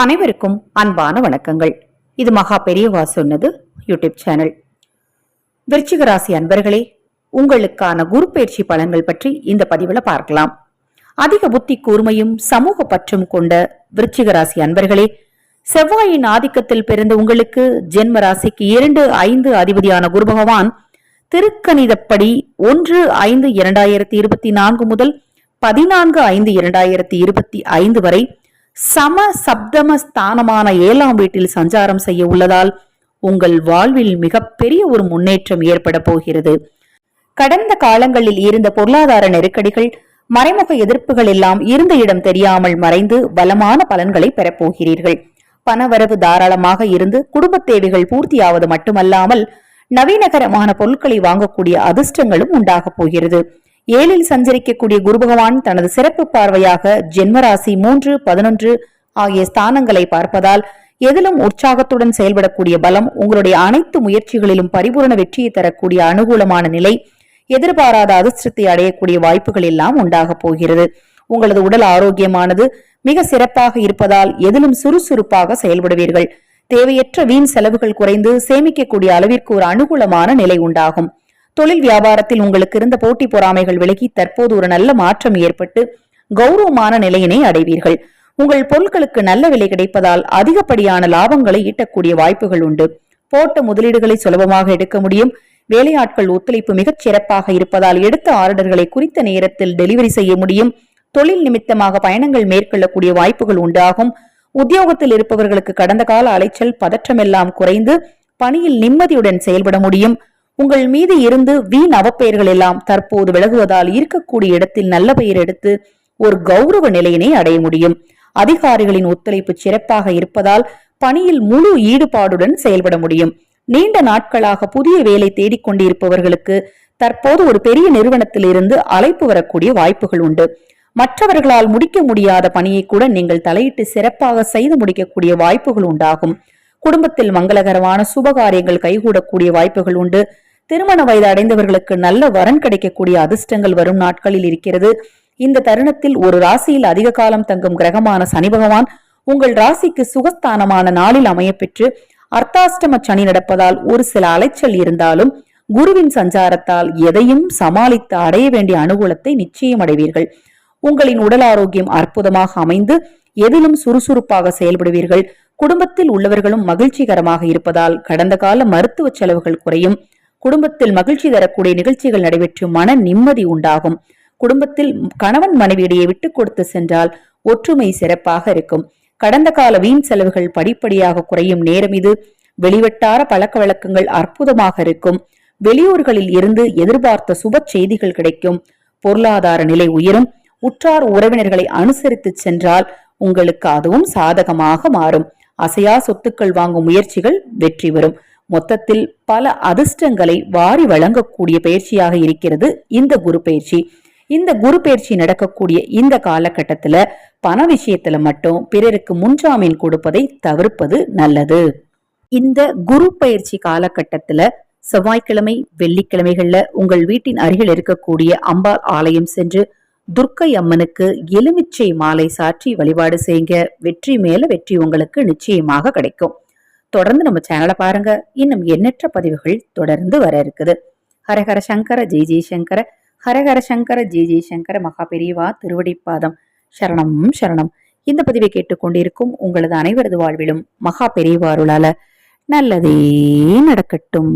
அனைவருக்கும் அன்பான வணக்கங்கள். இது மகா பெரியவா சொன்னது யூடியூப் சேனல். விருச்சிக ராசி அன்பர்களே உங்களுக்கான குரு பயிற்சி பலன்கள் பற்றி இந்த பதிவில் பார்க்கலாம். அதிக புத்தி கூர்மையும் சமூக பற்றும் கொண்ட விருச்சிக ராசி அன்பர்களே செவ்வாயின் ஆதிக்கத்தில் பிறந்த உங்களுக்கு ஜென்ம ராசிக்கு இரண்டு ஐந்து அதிபதியான குரு பகவான் திருக்கணிதப்படி ஒன்று ஐந்து இரண்டாயிரத்தி இருபத்தி நான்கு முதல் பதினான்கு ஐந்து இரண்டாயிரத்தி இருபத்தி ஐந்து வரை சம சப்தம ஸ்தானமான ஏழாம் வீட்டில் சஞ்சாரம் செய்ய உள்ளதால் உங்கள் வாழ்வில் மிகப்பெரிய ஒரு முன்னேற்றம் ஏற்பட போகிறது. கடந்த காலங்களில் இருந்த பொருளாதார நெருக்கடிகள் மறைமுக எதிர்ப்புகள் எல்லாம் இருந்த இடம் தெரியாமல் மறைந்து பலமான பலன்களை பெறப்போகிறீர்கள் பணவரவு தாராளமாக இருந்து குடும்ப தேவைகள் பூர்த்தியாவது மட்டுமல்லாமல் நவீனகரமான பொருட்களை வாங்கக்கூடிய அதிர்ஷ்டங்களும் உண்டாகப் போகிறது. ஏழில் சஞ்சரிக்கக்கூடிய குரு பகவான் தனது சிறப்பு பார்வையாக ஜென்மராசி மூன்று பதினொன்று ஆகிய ஸ்தானங்களை பார்ப்பதால் எதிலும் உற்சாகத்துடன் செயல்படக்கூடிய பலம் உங்களுடைய அனைத்து முயற்சிகளிலும் பரிபூரண வெற்றியை தரக்கூடிய அனுகூலமான நிலை எதிர்பாராத அதிர்ஷ்டத்தை அடையக்கூடிய வாய்ப்புகள் எல்லாம் உண்டாகப் போகிறது. உங்களது உடல் ஆரோக்கியமானது மிக சிறப்பாக இருப்பதால் எதிலும் சுறுசுறுப்பாக செயல்படுவீர்கள். தேவையற்ற வீண் செலவுகள் குறைந்து சேமிக்கக்கூடிய அளவிற்கு ஒரு அனுகூலமான நிலை உண்டாகும். தொழில் வியாபாரத்தில் உங்களுக்கு இருந்த போட்டி பொறாமைகள் விலகி தற்போது ஒரு நல்ல மாற்றம் ஏற்பட்டு கௌரவமான நிலையினை அடைவீர்கள். உங்கள் பொருட்களுக்கு நல்ல விலை கிடைப்பதால் அதிகப்படியான லாபங்களை ஈட்டக்கூடிய வாய்ப்புகள் உண்டு. போட்ட முதலீடுகளை சுலபமாக எடுக்க முடியும். வேலையாட்கள் ஒத்துழைப்பு மிகச் சிறப்பாக இருப்பதால் எடுத்த ஆர்டர்களை குறித்த நேரத்தில் டெலிவரி செய்ய முடியும். தொழில் நிமித்தமாக பயணங்கள் மேற்கொள்ளக்கூடிய வாய்ப்புகள் உண்டாகும். உத்தியோகத்தில் இருப்பவர்களுக்கு கடந்த கால அலைச்சல் பதற்றமெல்லாம் குறைந்து பணியில் நிம்மதியுடன் செயல்பட முடியும். உங்கள் மீது இருந்து வீண் அவப்பெயர்கள் எல்லாம் தற்போது விலகுவதால் இருக்கக்கூடிய இடத்தில் நல்ல பெயர் எடுத்து ஒரு கௌரவ நிலையினை அடைய முடியும். அதிகாரிகளின் ஒத்துழைப்பு சிறப்பாக இருப்பதால் பணியில் முழு ஈடுபாடுடன் செயல்பட முடியும். நீண்ட நாட்களாக புதிய வேலை தேடிக்கொண்டிருப்பவர்களுக்கு தற்போது ஒரு பெரிய நிறுவனத்தில் இருந்து அழைப்பு வரக்கூடிய வாய்ப்புகள் உண்டு. மற்றவர்களால் முடிக்க முடியாத பணியை கூட நீங்கள் தலையிட்டு சிறப்பாக செய்து முடிக்கக்கூடிய வாய்ப்புகள் உண்டாகும். குடும்பத்தில் மங்களகரமான சுபகாரியங்கள் கைகூடக்கூடிய வாய்ப்புகள் உண்டு. திருமண வயது அடைந்தவர்களுக்கு நல்ல வரன் கிடைக்கக்கூடிய அதிர்ஷ்டங்கள் வரும் நாட்களில் இருக்கிறது. இந்த தருணத்தில் ஒரு ராசியில் அதிக காலம் தங்கும் கிரகமான சனி பகவான் உங்கள் ராசிக்கு சுகஸ்தானமான நாளில் அமையப்பெற்று அர்த்தாஷ்டம சனி நடப்பதால் ஒரு சில அலைச்சல் இருந்தாலும் குருவின் சஞ்சாரத்தால் எதையும் சமாளித்து அடைய வேண்டிய அனுகூலத்தை நிச்சயம் அடைவீர்கள். உங்களின் உடல் ஆரோக்கியம் அற்புதமாக அமைந்து எதிலும் சுறுசுறுப்பாக செயல்படுவீர்கள். குடும்பத்தில் உள்ளவர்களும் மகிழ்ச்சிகரமாக இருப்பதால் கடந்த கால மருத்துவ செலவுகள் குறையும். குடும்பத்தில் மகிழ்ச்சி தரக்கூடிய நிகழ்ச்சிகள் நடைபெற்று மன நிம்மதி உண்டாகும். குடும்பத்தில் கணவன் மனைவியிடையே விட்டு கொடுத்து சென்றால் ஒற்றுமை சிறப்பாக இருக்கும். கடந்த கால வீண் செலவுகள் படிப்படியாக குறையும் நேரம் இது. வெளிவட்டார பழக்க வழக்கங்கள் அற்புதமாக இருக்கும். வெளியூர்களில் இருந்து எதிர்பார்த்த சுப செய்திகள் கிடைக்கும். பொருளாதார நிலை உயரும். உற்றார் உறவினர்களை அனுசரித்து சென்றால் உங்களுக்கு அதுவும் சாதகமாக மாறும். அசையா சொத்துக்கள் வாங்கும் முயற்சிகள் வெற்றி பெறும். மொத்தத்தில் பல அதிர்ஷ்டங்களை வாரி வழங்கக்கூடிய பயிற்சியாக இருக்கிறது இந்த குரு பயிற்சி. இந்த குரு பயிற்சி நடக்கக்கூடிய இந்த காலகட்டத்துல பண விஷயத்துல மட்டும் பிறருக்கு முன்ஜாமீன் கொடுப்பதை தவிர்ப்பது நல்லது. இந்த குரு பயிற்சி காலகட்டத்துல செவ்வாய்க்கிழமை வெள்ளிக்கிழமைகள்ல உங்கள் வீட்டின் அருகில் இருக்கக்கூடிய அம்பாள் ஆலயம் சென்று துர்க்கை அம்மனுக்கு எலுமிச்சை மாலை சாற்றி வழிபாடு செய்யுங்க. வெற்றி மேல வெற்றி உங்களுக்கு நிச்சயமாக கிடைக்கும். தொடர்ந்து நம்ம சேனலை பாருங்க. இன்னும் எண்ணற்ற பதிவுகள் தொடர்ந்து வர இருக்குது. ஹரஹர சங்கர ஜெய் ஜெய் சங்கர. ஹரஹர சங்கர ஜெய் ஜெய்சங்கர மகா பெரியவா திருவடிப்பாதம். சரணம் சரணம். இந்த பதிவை கேட்டுக்கொண்டிருக்கும் உங்களது அனைவரது வாழ்விலும் மகா பெரியவாருளால நல்லதே நடக்கட்டும்.